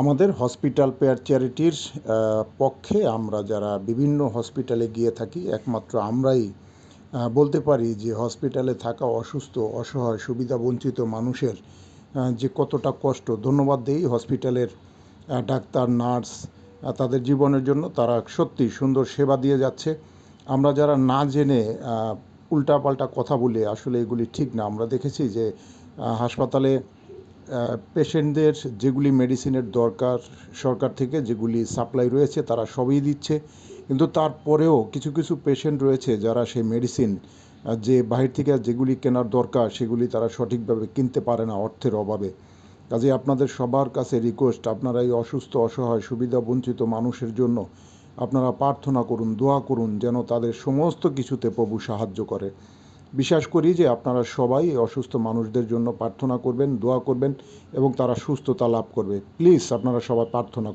আমাদের hospital pair চ্যারিটির পক্ষে আমরা যারা বিভিন্ন হসপিটালে গিয়ে থাকি, একমাত্র আমরাই বলতে পারি যে হসপিটালে থাকা অসুস্থ, অসহায় সুবিধাবঞ্চিত মানুষের যে কতটা কষ্ট। ধন্যবাদ দেই হসপিটালের ডাক্তার, নার্স তাদের জীবনের জন্য। তারা সত্যি সুন্দর সেবা দিয়ে যাচ্ছে। আমরা যারা না জেনে উল্টাপাল্টা কথা বলে আসলে এগুলি ঠিক না, আমরা দেখেছি যে হাসপাতালে পেশেন্টদের যেগুলি মেডিসিনের দরকার, সরকার থেকে যেগুলি সাপ্লাই রয়েছে তারা সবই দিচ্ছে। কিন্তু তারপরেও কিছু কিছু পেশেন্ট রয়েছে যারা সেই মেডিসিন যে বাহির থেকে যেগুলি কেনার দরকার সেগুলি তারা সঠিকভাবে কিনতে পারে না অর্থের অভাবে। কাজে আপনাদের সবার কাছে রিকোয়েস্ট আপনারা এই অসুস্থ, অসহায়, সুবিধা বঞ্চিত মানুষের জন্য আপনারা প্রার্থনা করুন, দোয়া করুন যেন তাদের সমস্ত কিছুতে প্রভু সাহায্য করে। বিশ্বাস করি যে আপনারা সবাই অসুস্থ মানুষদের জন্য প্রার্থনা করবেন, দোয়া করবেন এবং তারা সুস্থতা লাভ করবে। প্লিজ আপনারা সবাই প্রার্থনা